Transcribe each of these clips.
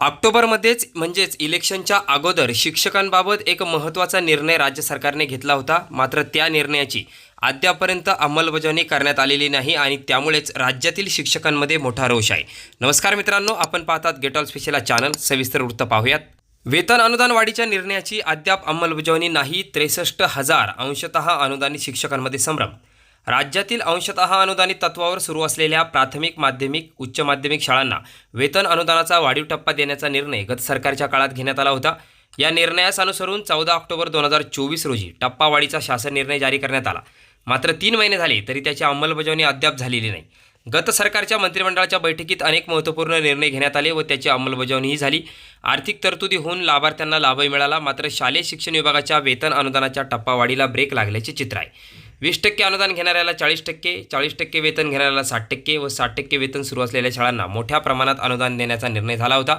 ऑक्टोबरमध्येच म्हणजेच इलेक्शनच्या अगोदर शिक्षकांबाबत एक महत्त्वाचा निर्णय राज्य सरकारने घेतला होता. मात्र त्या निर्णयाची अद्यापर्यंत अंमलबजावणी करण्यात आलेली नाही आणि त्यामुळेच राज्यातील शिक्षकांमध्ये मोठा रोष आहे. नमस्कार मित्रांनो आपण पाहतात गेट ऑल स्पेशल चॅनल सविस्तर वृत्त पाहूयात. वेतन अनुदान वाढीच्या निर्णयाची अद्याप अंमलबजावणी नाही. त्रेसष्ट हजार अंशतः अनुदानित शिक्षकांमध्ये संभ्रम. राज्यातील अंशतः अनुदानित तत्वावर सुरू असलेल्या प्राथमिक माध्यमिक उच्च माध्यमिक शाळांना वेतन अनुदानाचा वाढीव टप्पा देण्याचा निर्णय गत सरकारच्या काळात घेण्यात आला होता. या निर्णयास अनुसरून चौदा ऑक्टोबर दोन हजार चोवीस रोजी टप्पावाढीचा शासन निर्णय जारी करण्यात आला. मात्र तीन महिने झाले तरी त्याची अंमलबजावणी अद्याप झालेली नाही. गत सरकारच्या मंत्रिमंडळाच्या बैठकीत अनेक महत्त्वपूर्ण निर्णय घेण्यात आले व त्याची अंमलबजावणीही झाली. आर्थिक तरतुदी होऊन लाभार्थ्यांना लाभही मिळाला मात्र शालेय शिक्षण विभागाच्या वेतन अनुदानाच्या टप्पावाढीला ब्रेक लागल्याचे चित्र आहे. वीस टक्के अनुदान घेणाऱ्याला चाळीस टक्के चाळीस टक्के वेतन घेणाऱ्याला साठ टक्के व साठ टक्के वेतन सुरू असलेल्या शाळांना मोठ्या प्रमाणात अनुदान देण्याचा निर्णय झाला होता.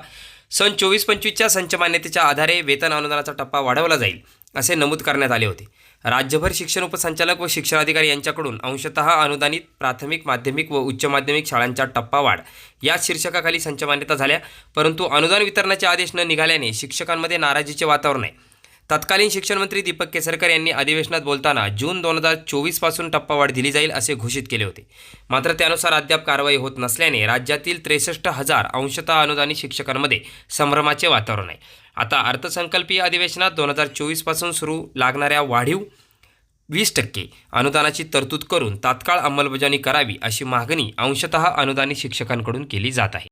सन चोवीस पंचवीसच्या संच मान्यतेच्या आधारे वेतन अनुदानाचा टप्पा वाढवला जाईल असे नमूद करण्यात आले होते. राज्यभर शिक्षण उपसंचालक व शिक्षणाधिकारी यांच्याकडून अंशतः अनुदानित प्राथमिक माध्यमिक व उच्च माध्यमिक शाळांचा टप्पा वाढ या शीर्षकाखाली संच मान्यता झाल्या परंतु अनुदान वितरणाचे आदेश न निघाल्याने शिक्षकांमध्ये नाराजीचे वातावरण आहे. तत्कालीन शिक्षण मंत्री दीपक केसरकर यांनी अधिवेशनात बोलताना जून दोन हजार चोवीसपासून टप्पावाढ दिली जाईल असे घोषित केले होते. मात्र त्यानुसार अद्याप कारवाई होत नसल्याने राज्यातील त्रेसष्ट हजार अंशतः अनुदानित शिक्षकांमध्ये संभ्रमाचे वातावरण आहे. आता अर्थसंकल्पीय अधिवेशनात दोन हजार चोवीसपासून सुरू लागणाऱ्या वाढीव वीस टक्के अनुदानाची तरतूद करून तात्काळ अंमलबजावणी करावी अशी मागणी अंशतः अनुदानित शिक्षकांकडून केली जात आहे.